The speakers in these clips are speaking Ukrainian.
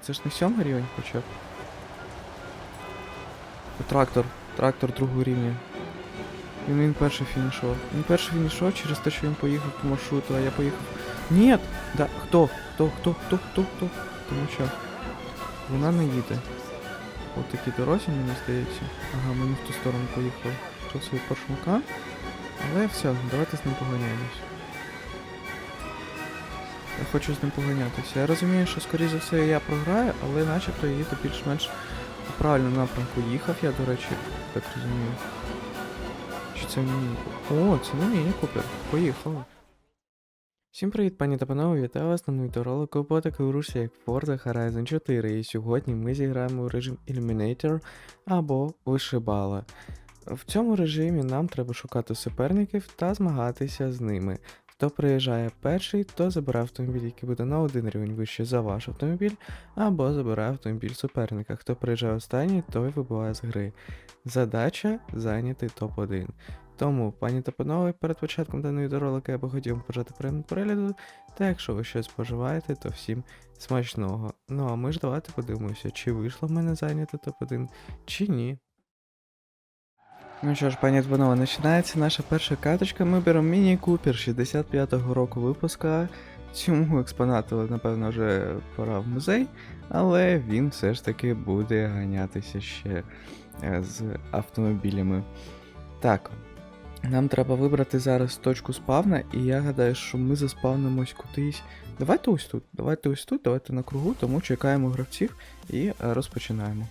Це ж не сьомий рівень хоча б. Трактор. Трактор другого рівня. Він, він перший фінішував. Він перший фінішував через те, що він поїхав по маршруту, а я поїхав. Ні! Да, хто? Хто? Хто? Хто? Хто? Хто? Тому що вона не їде. От такі дорозі, мені здається. Ага, мені в ту сторону поїхав. Що свій поршмака. Але все, давайте з ним поганяємось. Я хочу з ним поганятися. Я розумію, що скоріше за все я програю, але начебто їде більш-менш у правильному напрямку їхав я, до речі, так розумію. Чи це міні? О, це не міні Купер. Поїхав. Всім привіт, пані та панове, вітаю вас на відеоролику по такій русі, як Forza Horizon 4. І сьогодні ми зіграємо у режим Illuminator або Вишибала. В цьому режимі нам треба шукати суперників та змагатися з ними. Хто приїжджає перший, то забирає автомобіль, який буде на один рівень вище за ваш автомобіль, або забирає автомобіль суперника. Хто приїжджає останній, той вибиває з гри. Задача зайняти топ-1. Тому, пані та панове, перед початком даного відеоролика я би хотів вам побажати приємного перегляду, та якщо ви щось споживаєте, то всім смачного. Ну а ми ж давайте подивимося, чи вийшло в мене зайняти топ-1, чи ні. Ну що ж, пані та панове, починається наша перша каточка. Ми беремо Міні Купер 65-го року випуска. Цьому експонату, напевно, вже пора в музей, але він все ж таки буде ганятися ще е, з автомобілями. Так, нам треба вибрати зараз точку спавна, і я гадаю, що ми заспавнимось кудись. Давайте ось тут, давайте ось тут, давайте на кругу, тому чекаємо гравців і е, розпочинаємо.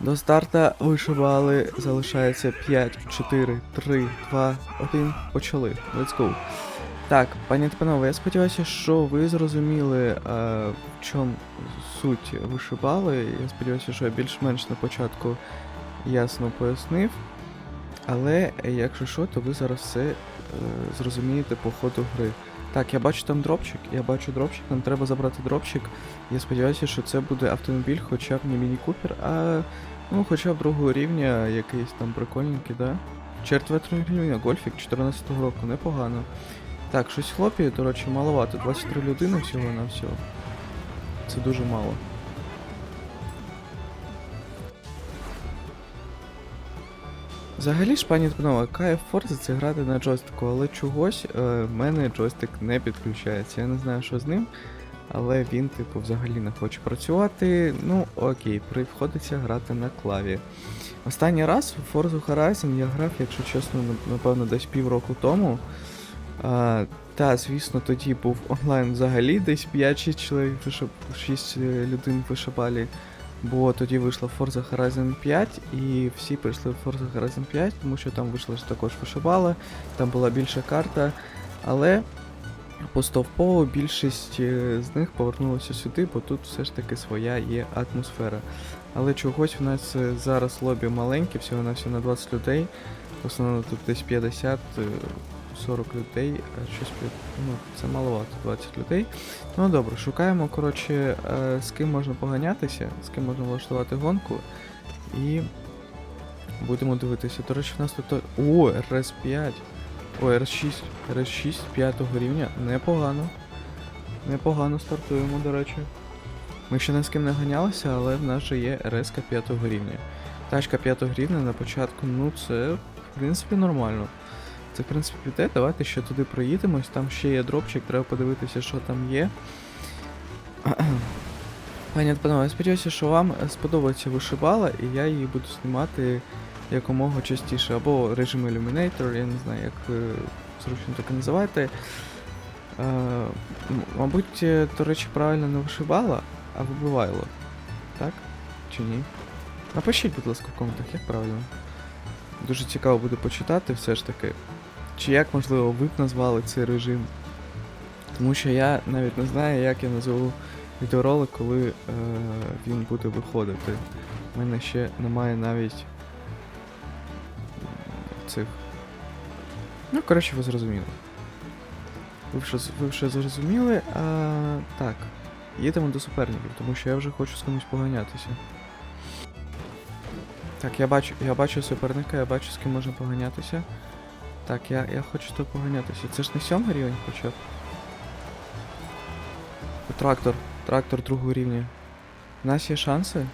До старта вишивали, залишається 5, 4, 3, 2, 1. Почали. Let's go. Так, пані та панове, я сподіваюся, що ви зрозуміли, е, в чому суть вишибали. Я сподіваюся, що я більш-менш на початку ясно пояснив. Але якщо що, то ви зараз все е, зрозумієте по ходу гри. Так, я бачу там дропчик, я бачу дропчик, нам треба забрати дропчик. Я сподіваюся, що це буде автомобіль, хоча б не Міні Купер, а ну, хоча б другого рівня, якийсь там прикольненький, да? Четвертого рівня, гольфік 14-го року, непогано. Так, щось хлопі, до речі, маловато. 23 людини всього на всього. Це дуже мало. Взагалі ж, пані та кайф це грати на джойстику, але чогось е, в мене джойстик не підключається. Я не знаю, що з ним, але він, типу, взагалі не хоче працювати. Ну, окей, приходиться грати на клаві. Останній раз в Forza Horizon я грав, якщо чесно, напевно, десь півроку тому. А, та, звісно, тоді був онлайн взагалі десь 5-6 чоловік вишиб... 6 людей вишибали. Бо тоді вийшла Forza Horizon 5, і всі прийшли в Forza Horizon 5, тому що там вийшла також вишибала, там була більша карта, але поступово більшість е, з них повернулася сюди, бо тут все ж таки своя є атмосфера. Але чогось у нас е, зараз лобі маленьке, всього на всього на 20 людей. В основному тут десь 50. Е, 40 людей, а щось ну, це маловато, 20 людей. Ну добре, шукаємо, коротше, е, з ким можна поганятися, з ким можна влаштувати гонку. І будемо дивитися. До речі, в нас тут. О, RS5. О, RS6. RS6 5 рівня. Непогано. Непогано стартуємо, до речі. Ми ще ні з ким не ганялися, але в нас же є RS 5 рівня. Тачка 5 рівня на початку, ну це в принципі нормально. Це, в принципі, піде. Давайте ще туди проїдемось. Там ще є дропчик, треба подивитися, що там є. Пані панове, я сподіваюся, що вам сподобається вишибала, і я її буду знімати якомога частіше. Або режим Illuminator, я не знаю, як ви зручно так називаєте. Е, мабуть, е, до речі, правильно не вишибала, а вибивайло. Так? Чи ні? Напишіть, будь ласка, в коментах, як правильно. Дуже цікаво буде почитати все ж таки. Чи як, можливо, ви б назвали цей режим? Тому що я навіть не знаю, як я назву відеоролик, коли е, він буде виходити. У мене ще немає навіть цих. Ну, коротше, ви зрозуміли. Ви вже, ви вже зрозуміли. А, так. Їдемо до суперників, тому що я вже хочу з кимось поганятися. Так, я бачу, я бачу суперника, я бачу, з ким можна поганятися. Так, я, я хочу тобою поганятися. Це ж не сьомий рівень хоча б. Трактор. Трактор другого рівня. У нас є шанси.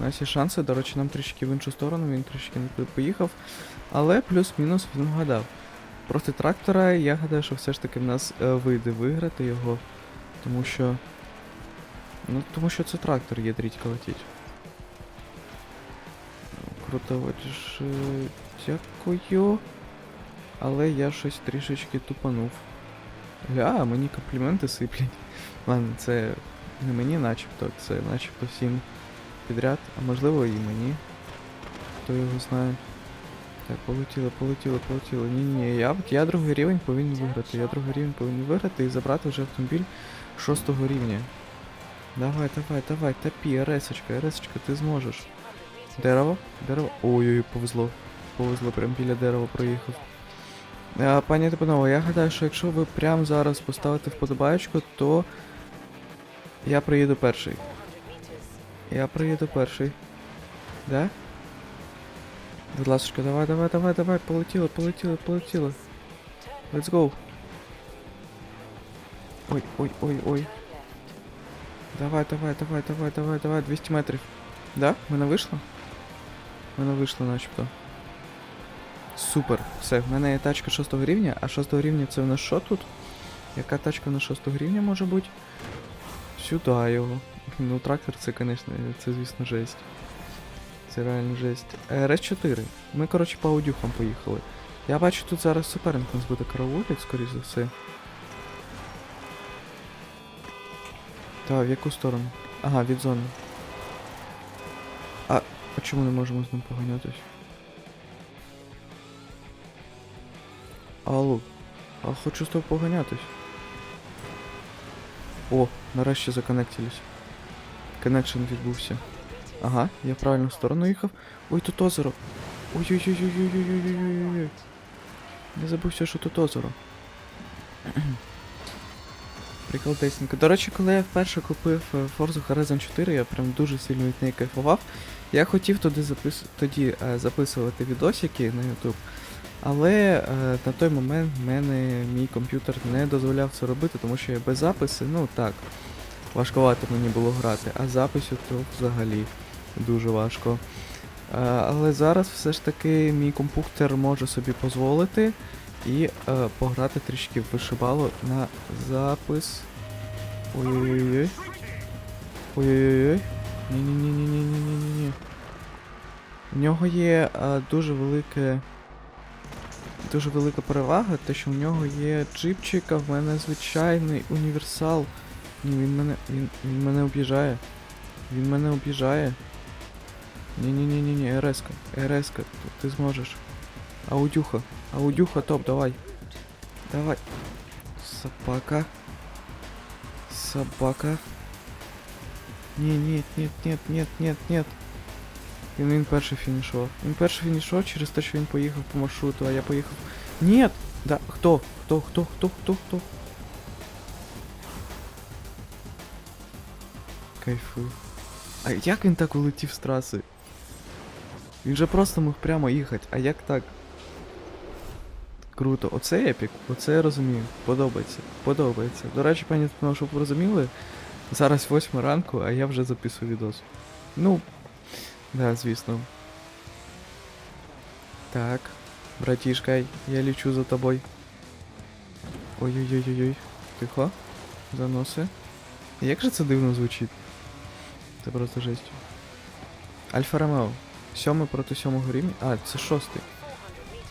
У нас є шанси, до речі, нам трішки в іншу сторону, він трішки не поїхав. Але плюс-мінус він вгадав. Проти трактора я гадаю, що все ж таки в нас е, вийде виграти його. Тому що. Ну, тому що це трактор є дрітька летіть. Круто, дякую. Але я щось трішечки тупанув. Гля, мені компліменти сиплять. Ладно, це не мені начебто, це начебто всім підряд, а можливо і мені. Хто його знає. Так, полетіли, полетіли, полетіли. Ні-ні-ні, я, я другий рівень повинен виграти. Я другий рівень повинен виграти і забрати вже автомобіль шостого рівня. Давай, давай, давай, топі, Ресочка, Ресочка, ти зможеш. Дерево? Дерево. Ой-ой, повезло. Повезло, прям біля дерева проїхав. А, пані та я гадаю, що якщо ви прямо зараз поставите вподобаєчку, то я приїду перший. Я приїду перший. Да? Будь ласка, давай, давай, давай, давай, полетіли, полетіли, полетіли. Let's go. Ой, ой, ой, ой. Давай, давай, давай, давай, давай, давай, 200 метрів. Да? Мене вийшло? Мене вийшло начебто. Супер. Все, в мене є тачка 6 рівня, а 6 рівня це в нас що тут? Яка тачка на 6 рівня може бути? Сюди його. Ну, трактор це, звісно, це, звісно, жесть. Це реально жесть. РС-4. Ми, коротше, по аудюхам поїхали. Я бачу, тут зараз суперник нас буде караулить, скоріш за все. Так, в яку сторону? Ага, від зони. А, а чому не можемо з ним поганятись? Алло, а хочу з тобою поганятись. О, нарешті законектились. Коннекшн відбувся. Ага, я правильно в сторону їхав. Ой, тут озеро. Ой-ой-ой-ой-ой-ой-ой-ой-ой. Я забувся, що тут озеро. Приколдесненько. До речі, коли я вперше купив Forza Horizon 4, я прям дуже сильно від неї кайфував. Я хотів туди запис... тоді е, записувати відосики на YouTube. Але е, на той момент мене мій комп'ютер не дозволяв це робити, тому що я без записи, ну так, важкувато мені було грати, а записю то взагалі дуже важко. Е, але зараз все ж таки мій комп'ютер може собі дозволити і е, пограти трішки в вишибало на запис. Ой-ой-ой. Ой-ой-ой. Ні-ні-ні-ні-ні-ні-ні-ні. В нього є е, дуже велике. Дуже велика перевага, те, що в нього є джипчик, а в мене звичайний універсал. Ні, він мене. Він, він мене об'їжджає. Він мене об'їжджає. Ні-ні-ні-ні-ні, РС-ка, РС-ка, ти зможеш. Аудюха, аудюха, топ, давай. Давай. Собака. Собака. Ні, ні, ні, ні, ні, ні, ні. Він, він перший фінішував. Він перший фінішував через те, що він поїхав по маршруту, а я поїхав. Ні! Да, хто? Хто, хто, хто, хто, хто? Кайфую. А як він так улетів з траси? Він же просто мог прямо їхати, а як так? Круто, оце епік, оце я розумію. Подобається, подобається. До речі, пані щоб ви розуміли, зараз 8 ранку, а я вже записую відос. Ну, да, звісно. Так, братішка, я лічу за тобою. Ой-ой-ой-ой-ой. Тихо. Заноси. Як же це дивно звучить? Це просто жесть. Альфа Ромео. Сьомий проти сьомого рівня. А, це шостий.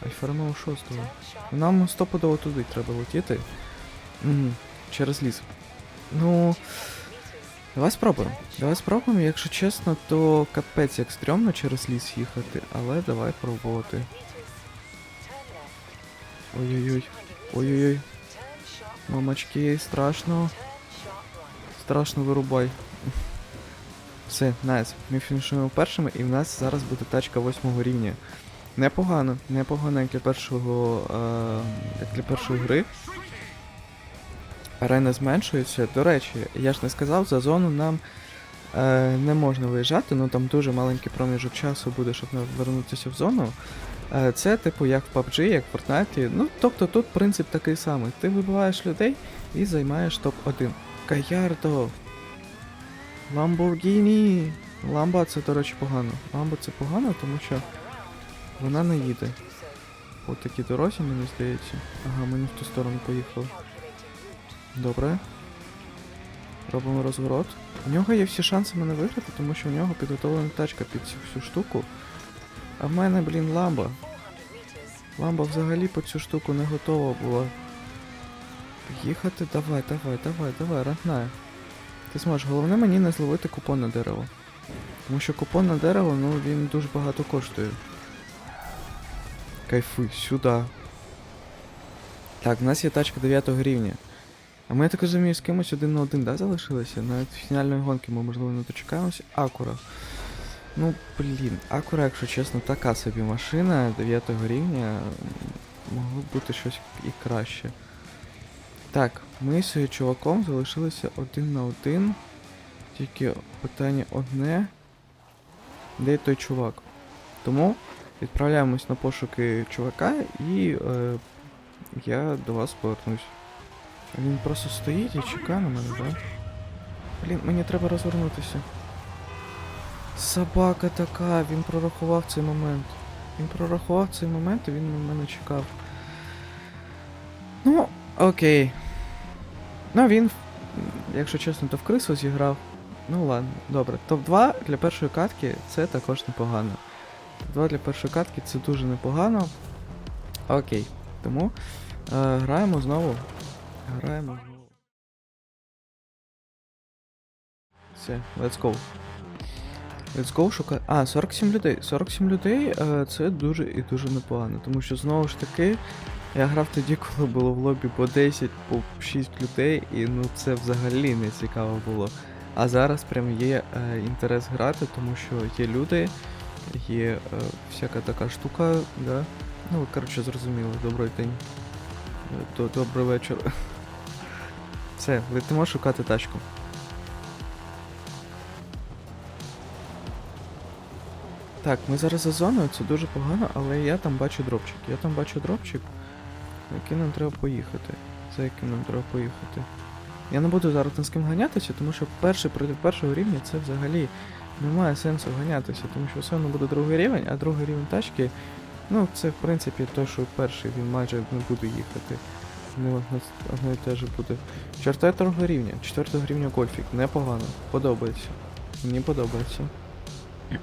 Альфа Ромео шостого. Нам стопудово туди треба летіти. Через ліс. Ну. Давай спробуємо. Давай спробуємо, якщо чесно, то капець як стрьомно через ліс їхати, але давай пробувати. Ой-ой-ой. Ой-ой-ой. Мамочки, страшно. Страшно вирубай. Все, найс. Ми фінішуємо першими, і в нас зараз буде тачка восьмого рівня. Непогано, непогано як для першого. Е, як для першої гри. Арена зменшується. До речі, я ж не сказав, за зону нам е, не можна виїжджати, ну там дуже маленький проміжок часу буде, щоб повернутися в зону. Е, це типу як в PUBG, як в Fortnite. Ну, тобто тут принцип такий самий. Ти вибиваєш людей і займаєш топ-1. Каярдо. Ламборгіні! Ламба це, до речі, погано. Ламба це погано, тому що вона не їде. По такій дорозі, мені здається. Ага, ми не в ту сторону поїхали. Добре. Робимо розворот. У нього є всі шанси мене виграти, тому що у нього підготовлена тачка під цю всю штуку. А в мене, блін, ламба. Ламба взагалі по цю штуку не готова була. Їхати, давай, давай, давай, давай, рагнай. Ти зможеш, головне мені не зловити купон на дерево. Тому що купон на дерево, ну він дуже багато коштує. Кайфуй, сюди. Так, в нас є тачка 9 рівня. А ми, я так розумію, з кимось один на один, да, залишилися? Навіть фінальної гонки ми, можливо, не дочекаємося. Акура. Ну, блін, Акура, якщо чесно, така собі машина 9 рівня. Могло б бути щось і краще. Так, ми з чуваком залишилися один на один. Тільки питання одне. Де той чувак? Тому відправляємось на пошуки чувака і е, я до вас повернусь. Він просто стоїть і чекає на мене, да? Блін, мені треба розвернутися. Собака така, він прорахував цей момент. Він прорахував цей момент і він на мене чекав. Ну, окей. Ну, він, якщо чесно, то в крису зіграв. Ну ладно, добре. Топ-2 для першої катки це також непогано. Топ-2 для першої катки це дуже непогано. Окей. Тому е, граємо знову. Граємо. Все, let's go. Let's go шукати. А, 47 людей. 47 людей е, це дуже і дуже непогано. Тому що знову ж таки, я грав тоді, коли було в лобі по 10, по 6 людей, і ну це взагалі не цікаво було. А зараз прям є е, інтерес грати, тому що є люди, є е, всяка така штука, да. Ну, коротше, зрозуміло, добрий день. Е, Добрий вечір. Все, летимо шукати тачку. Так, ми зараз за зоною, це дуже погано, але я там бачу дропчик. Я там бачу дропчик, за яким нам треба поїхати. За яким нам треба поїхати. Я не буду зараз з ким ганятися, тому що перший проти першого рівня це взагалі немає сенсу ганятися, тому що все одно буде другий рівень, а другий рівень тачки, ну це в принципі той, що перший він майже не буде їхати. Не одно, одно і те ж рівня, четвертого рівня гольфік, непогано. Подобається. Мені подобається.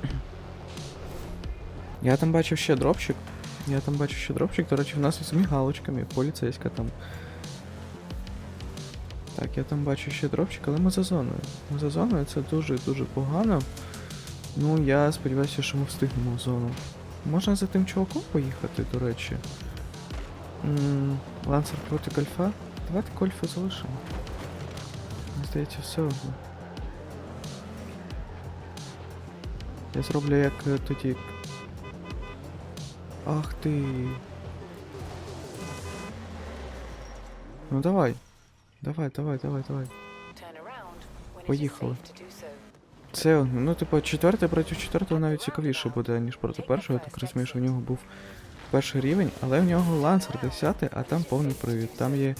Я там бачив ще дропчик. Я там бачив ще дропчик, до речі, в нас з мігалочками, поліцейська там. Так, я там бачу ще дропчик, але ми за зоною. Ми за зоною це дуже-дуже погано. Ну, я сподіваюся, що ми встигнемо в зону. Можна за тим чуваком поїхати, до речі. М, Лансер проти кольфа. Давайте кольфа залишимо. Мені здається, все одно. Я зроблю як е, тоді. Ах ти. Ну давай. Давай, давай, давай, давай. Поїхали. Це, ну, типу, четвертий проти четвертого навіть цікавіше буде, ніж проти першого. Я так розумію, що в нього був перший рівень, але в нього лансер 10, а там повний привід. Там є,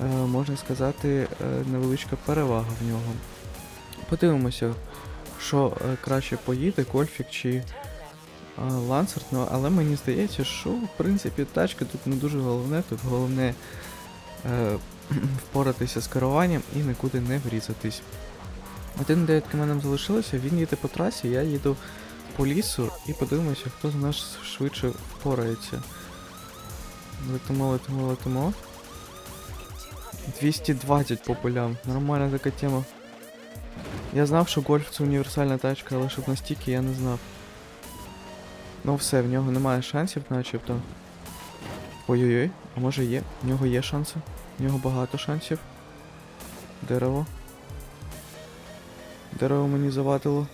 е, можна сказати, е, невеличка перевага в нього. Подивимося, що е, краще поїде, Гольфік чи лансер. Ну, але мені здається, що в принципі тачка тут не дуже головне, тут головне впоратися з керуванням і нікуди не врізатись. Один дев'ять мене залишилося, він їде по трасі, я їду по лісу і подивимося, хто з нас швидше впорається. Летимо, летимо, летимо. 220 по полям. Нормальна така тема. Я знав, що гольф це універсальна тачка, але щоб настільки я не знав. Ну все, в нього немає шансів, начебто. Ой-ой-ой, а може є? В нього є шанси. В нього багато шансів. Дерево. Дерево мені завадило.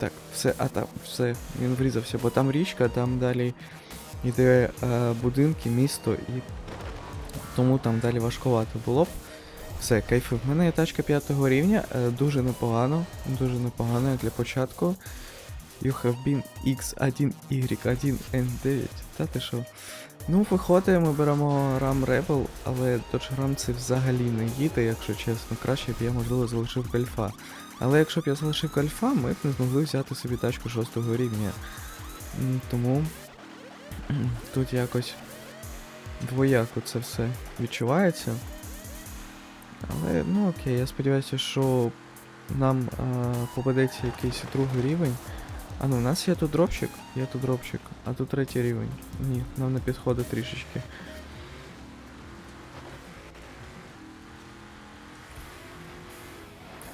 Так, все, а там, все, він врізався, бо там річка, там далі йде е, будинки, місто і тому там далі важкувато було б. Все, кайфи. В мене є тачка 5 рівня, е, дуже непогано, дуже непогано для початку. You have been X1Y1N9. Та ти що? Ну, виходить, ми беремо RAM Rebel, але Ram це взагалі не їде, якщо чесно. Краще б я, можливо, залишив гольфа. Але якщо б я залишив гольфа, ми б не змогли взяти собі тачку 6 рівня. Тому тут якось двояко це все відчувається. Але, ну окей, я сподіваюся, що нам а, попадеться якийсь другий рівень. А ну, у нас є тут дропчик, є тут дропчик, а тут третій рівень. Ні, нам не підходить трішечки.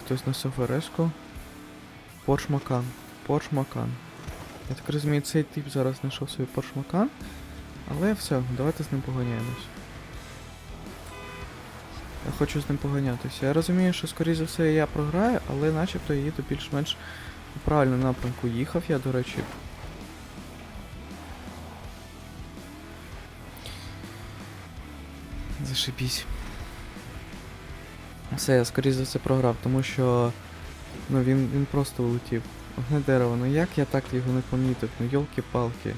Хтось на ФРС-ку. Порш Макан. Порш Макан. Я так розумію, цей тип зараз знайшов собі Порш Макан. Але все, давайте з ним поганяємось. Я хочу з ним поганятися. Я розумію, що скоріше за все я програю, але начебто я їду більш-менш у правильному напрямку їхав я, до речі. Зашибісь. Все, я скоріше за все програв, тому що. Ну він, він просто улетів. Одне дерево, ну як я так його не помітив? Ну йолки-палки.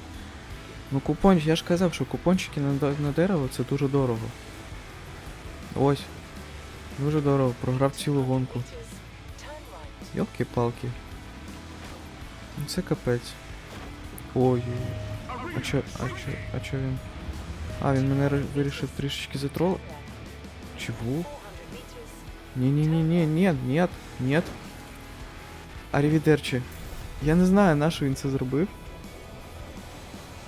Ну купончик, я ж казав, що купончики на, на дерево це дуже дорого. Ось. Дуже дорого, програв цілу гонку. Йолки-палки. Ну це капець. Ой. А чо, а чо, а чо він? А, він мене вирішив трішечки затрол. Чего? Не-не-не-не, нет, нет, нет. Арівідерчі. Я не знаю, на що він це зробив.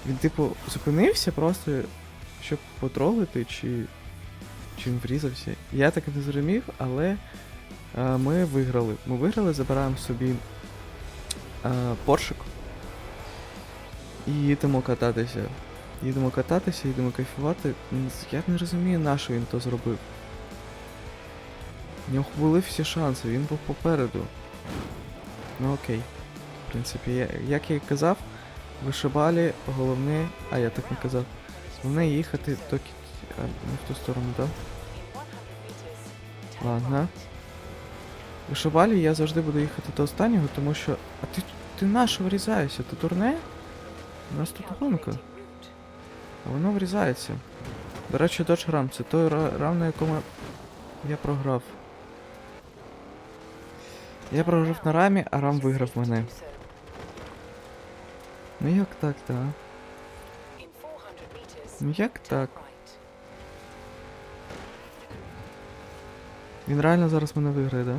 Він, типу, зупинився просто, щоб потролити, чи. Чи він врізався. Я так і не зрозумів, але е, ми виграли. Ми виграли, забираємо собі поршик. І їдемо кататися. Їдемо кататися, їдемо кайфувати. Я не розумію, на що він то зробив. У нього були всі шанси, він був попереду. Ну окей. В принципі, я, як я і казав, вишибалі головне. А, я так не казав. Головне їхати до а, не в ту сторону, так? Ладно. Вишибалі я завжди буду їхати до останнього, тому що. А ти, ти на що врізаєшся? Ти турне? У нас тут гонка. А воно врізається. До речі, Dodge Ram, це той рам, на якому я програв. Я програв на рамі, а рам виграв мене. Ну як так, та? Ну як так? Він реально зараз мене виграє, да?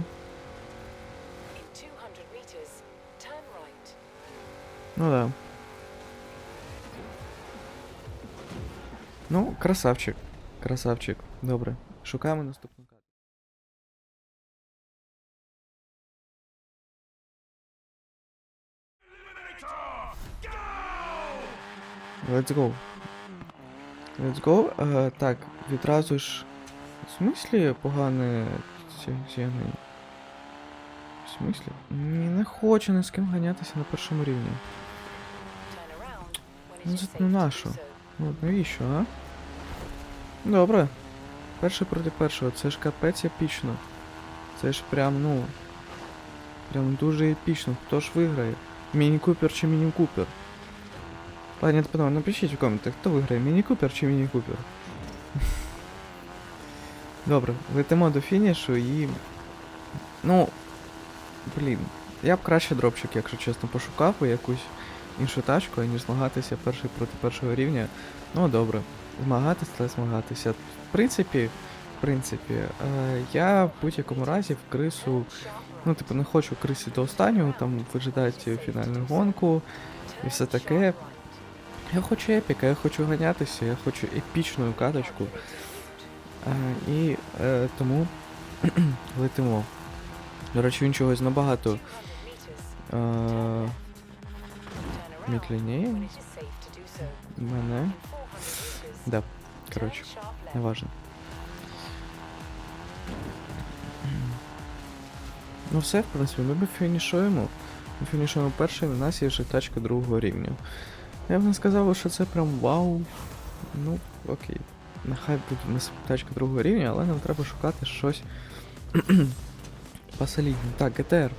Ну да. Ну, красавчик. Красавчик. Добре. Шукаємо наступну карту. Let's go. Let's go. Е, так, відразу ж. В смислі погане зігнення? В смислі? Не хочу ні з ким ганятися на першому рівні. Ну, це ну нащо? Ну, навіщо, а? Добре. Перший проти першого, це ж капець епічно. Це ж прям, ну. Прям дуже епічно. Хто ж виграє? Міні Купер чи Міні Купер? Пані панове, напишіть в коментах, хто виграє, Міні Купер чи Міні Купер? Добре, летимо до фінішу і. Ну. Блін. Я б краще дропчик, якщо чесно, пошукав би якусь іншу тачку, аніж змагатися перший проти першого рівня. Ну добре. Змагатися та змагатися. В принципі, в принципі, е, я в будь-якому разі в крису. Ну, типу, не хочу крисі до останнього, там вижидати фінальну гонку і все таке. Я хочу епіка, я хочу ганятися, я хочу епічну каточку. Е, і е, тому летимо. До речі, він чогось набагато е, медленніє мене. Да, коротше, неважно. Ну все, в принципі, ми фінішуємо. Ми фінішуємо перший, у нас є вже тачка другого рівня. Я б не сказав, що це прям вау. Ну, окей. Нехай буде у нас тачка другого рівня, але нам треба шукати щось посолідне. Так, ГТР.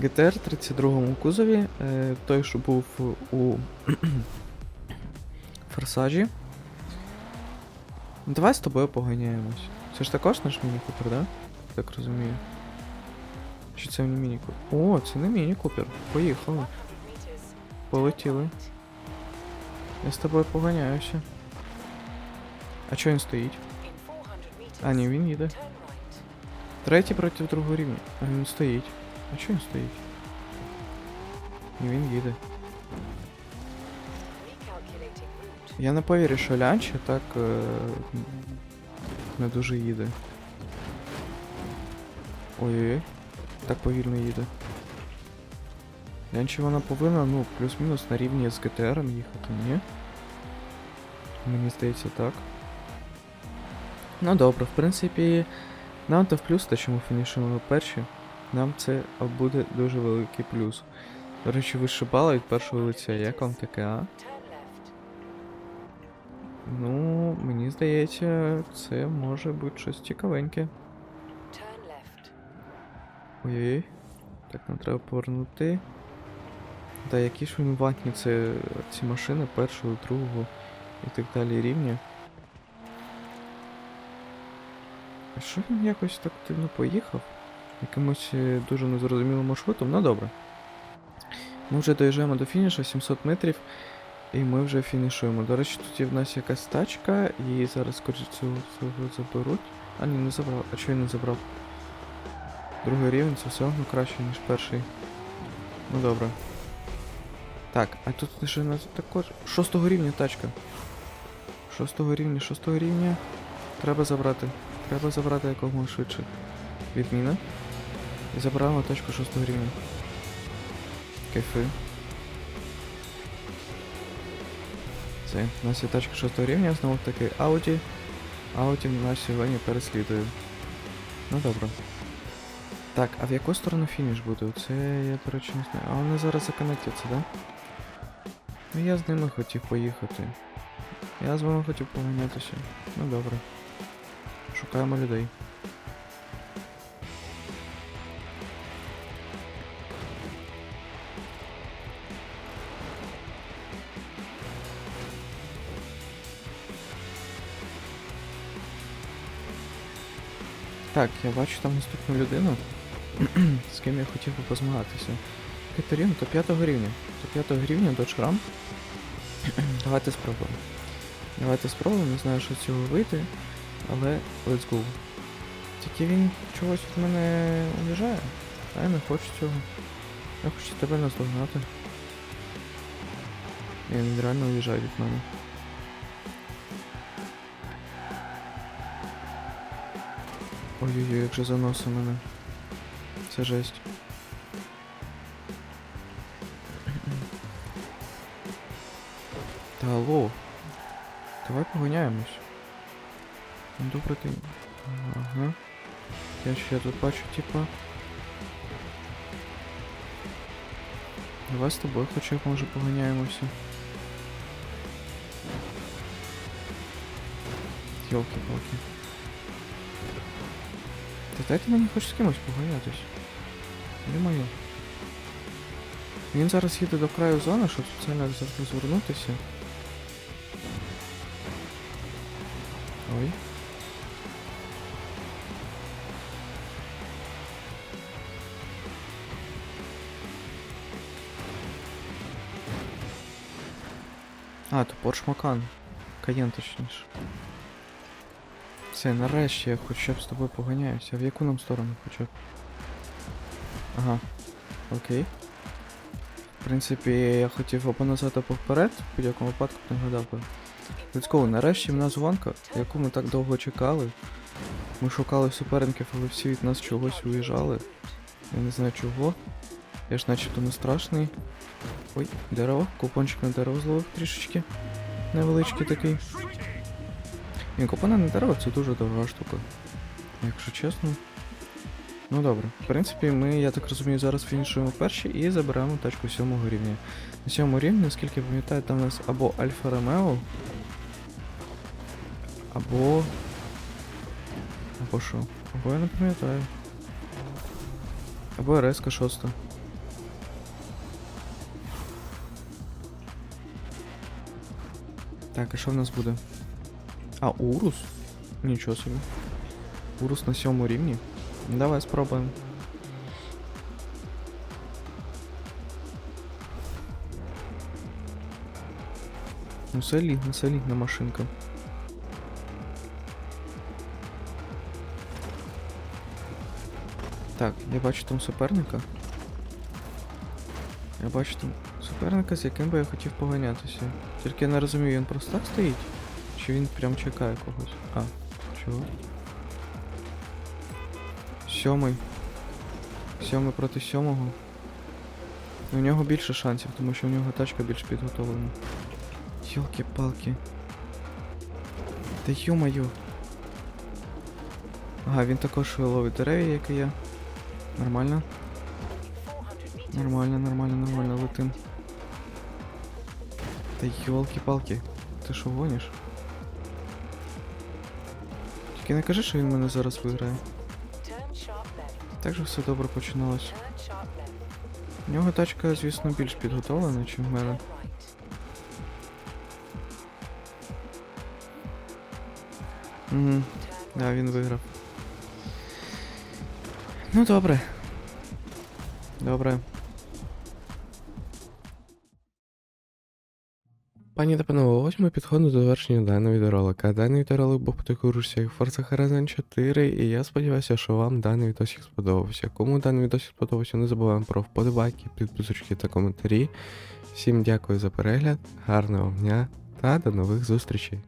GTR 32 кузові, е, той, що був у Форсажі. Давай з тобою поганяємось. Це ж також наш міні-купер, да? Так розумію. Чи це не міні-купер? О, це не міні-купер. Поїхали. Полетіли. Я з тобою поганяюся. А чого він стоїть? А, ні, він їде. Третій проти другого рівня. А він стоїть. А чого він стоїть? Ні, він їде. Я не повірю, що Лянча так е, не дуже їде. Ой-ой-ой. Так повільно їде. Лянча вона повинна, ну, плюс-мінус на рівні з ГТР їхати, ні? Мені здається так. Ну добре, в принципі, нам то в плюс, те, що ми фінішуємо перші. Нам це буде дуже великий плюс. До речі, вище бала від першого лиця. Як вам таке, а? Ну, мені здається, це може бути щось цікавеньке. Ой-ой. Так, нам треба повернути. Та які ж вони ватні це ці машини першого, другого і так далі рівня. А що він якось так дивно поїхав? Якимось е, дуже незрозумілим маршрутом, ну добре. Ми вже доїжджаємо до фінішу 700 метрів, і ми вже фінішуємо. До речі, тут є в нас якась тачка, і зараз, скоріше цього заберуть. А ні, не забрав. А чого я не забрав? Другий рівень це все одно краще, ніж перший. Ну добре. Так, а тут ще нас також. Шостого рівня тачка. Шостого рівня, шостого рівня. Треба забрати. Треба забрати якомога швидше. Відміна. І забираємо тачку шостого рівня. Кайфи. Це, у нас є тачка шостого рівня, знову таки Audi. Audi нас сьогодні переслідує. Ну добре. Так, а в яку сторону фініш буде? Це я, речі, не знаю. А вони зараз законектяться, да? Ну я з ними хотів поїхати. Я з вами хотів поганятися. Ну добре. Шукаємо людей. Так, я бачу там наступну людину, з ким я хотів би позмагатися. Катерина, до 5 рівня. До 5 рівня до Ram. Давайте спробуємо. Давайте спробуємо, не знаю, що з цього вийти, але let's go. Тільки він чогось від мене уїжджає, а я не хочу цього. Я хочу тебе наздогнати. Він реально уїжджає від мене. Ой-ой-ой, як же заносить мене. Це жесть. Та алло. Давай поганяємось. Ну, Добре ти. Ага. Я ще тут бачу, типа. Давай з тобою хоча б може поганяємося. Йолки-палки. Та дайте мені хоч з кимось поганятись. Ё-моё. Він зараз їде до краю зони, щоб спеціально розвернутися. Ой. А, то Porsche Macan. Каєн точніше. Все, нарешті я хоча б з тобою поганяюся. В яку нам сторону хоча б? Ага. Окей. В принципі, я хотів або назад, або вперед, в будь-якому випадку не гадав би. Go, нарешті в нас гонка, яку ми так довго чекали. Ми шукали суперників, але всі від нас чогось уїжджали. Я не знаю чого. Я ж начебто не страшний. Ой, дерево, купончик на дерево зловив трішечки. Невеличкий такий. Ні, копана дерево це дуже дорога штука. Якщо чесно. Ну добре. В принципі, ми, я так розумію, зараз фінішуємо перші і забираємо тачку сьомого рівня. На сьомому рівні, наскільки я пам'ятаю, там у нас або Альфа Ромео, або. Або що? Або я не пам'ятаю. Або РСК 6. Так, а що в нас буде? А, Урус? Нічого собі. Урус на сьомому рівні. Давай спробуємо. Ну, солідна, солідна машинка. Так, я бачу там суперника. Я бачу там суперника, з яким би я хотів поганятися. Тільки я не розумію, він просто так стоїть? Чи він прям чекає когось? А, чого? Сьомий. Сьомий проти сьомого. У нього більше шансів, тому що у нього тачка більш підготовлена. Йолки-палки. Та ё-моё. Ага, він також ловить дерев'я, як і я. Нормально. Нормально, нормально, нормально, летим. Та йолки-палки. Ти що гониш? Тільки не кажи, що він мене зараз виграє. Так же все добре починалось. У нього тачка, звісно, більш підготовлена, ніж в мене. Угу. Да, він виграв. Ну добре. Добре. Пані та панове, ось ми підходимо до завершення даного відеоролика. Даний відеоролик був по такій русі, Forza Horizon 4, і я сподіваюся, що вам даний відосик сподобався. Кому даний відосик сподобався, не забуваємо про вподобайки, підписочки та коментарі. Всім дякую за перегляд, гарного дня та до нових зустрічей!